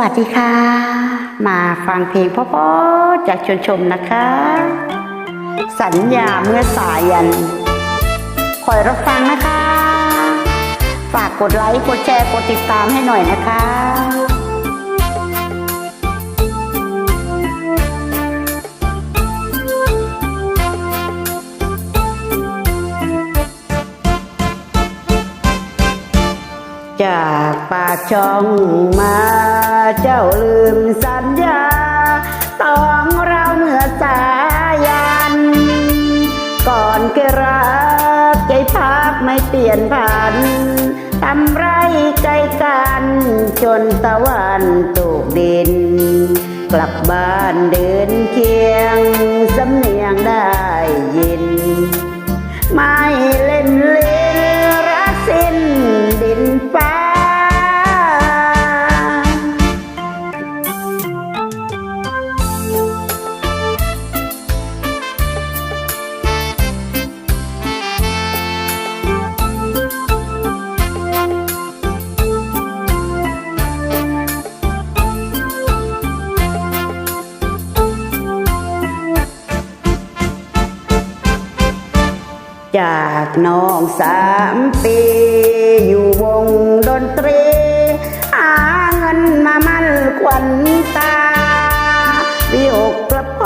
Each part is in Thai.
วัสดีค่ะ มาฟังเพลงพ่อๆจากชวนชมนะคะ สัญญาเมื่อสายันคอยรับฟังนะคะ ฝากกดไลค์ กดแชร์ กดติดตามให้หน่อยนะคะ จากปากช่องมาเจ้าลืมสัญญาต้องเราเมื่อสายัน ก่อนเกรักใจพักไม่เปลี่ยนผันทำไรไกลกันจนตะวันตกดิน กลับบ้านเดินเคียงสำเนียงได้ยิน ไม่เล จากน้องสามปีอยู่วงดนตรี หาเงินมามั่นขวัญตาวิอกกระพ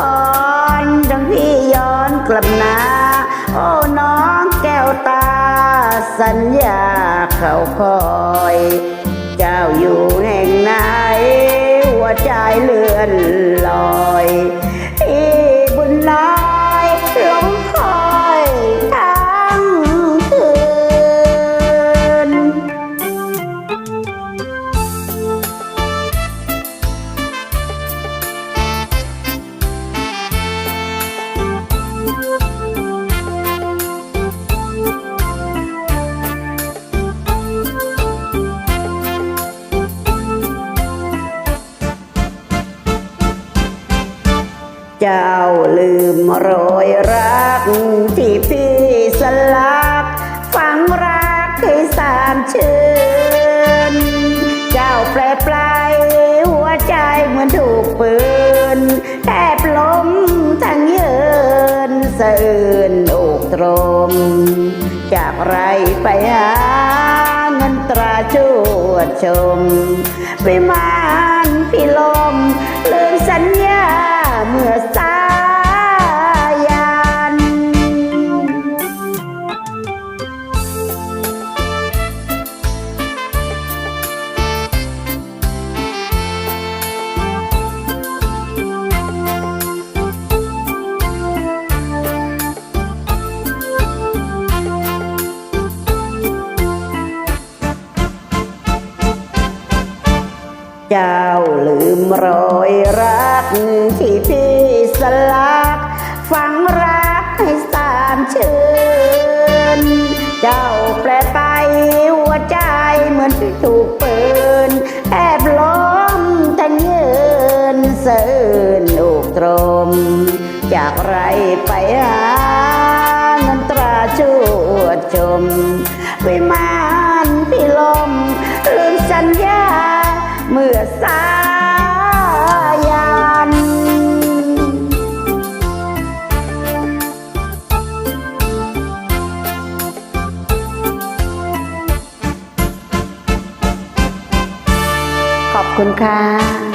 รดังพี่ย้อนกลับนา โอ้น้องแก้วตา สัญญาเขาคอย เจ้าอยู่แห่งไหน หัวใจเลื่อนลอย จ้าลืมรอยรัก ที่พี่สลัก ฝังรักให้สามชื่น เจ้าแปรปลายหัวใจเหมือนถูกปืนแทบล้มทั้งยืนสะอื่นอกตรมจากไรไปหาเงินตราชวดชมไปมานพี่ลมลืมสัญญา เจ้าลืมรอยรักที่พี่สลักฝังรักให้สามชื่นเจ้าแปลไปหัวใจเหมือนถูกปืนแอบล้มทั้งยืนเสื่นอกตรม จากไรไปหาเงินตราชวดชมไปมานพี่ลมลืมสัญญา อสายัน ขอบคุณค่ะ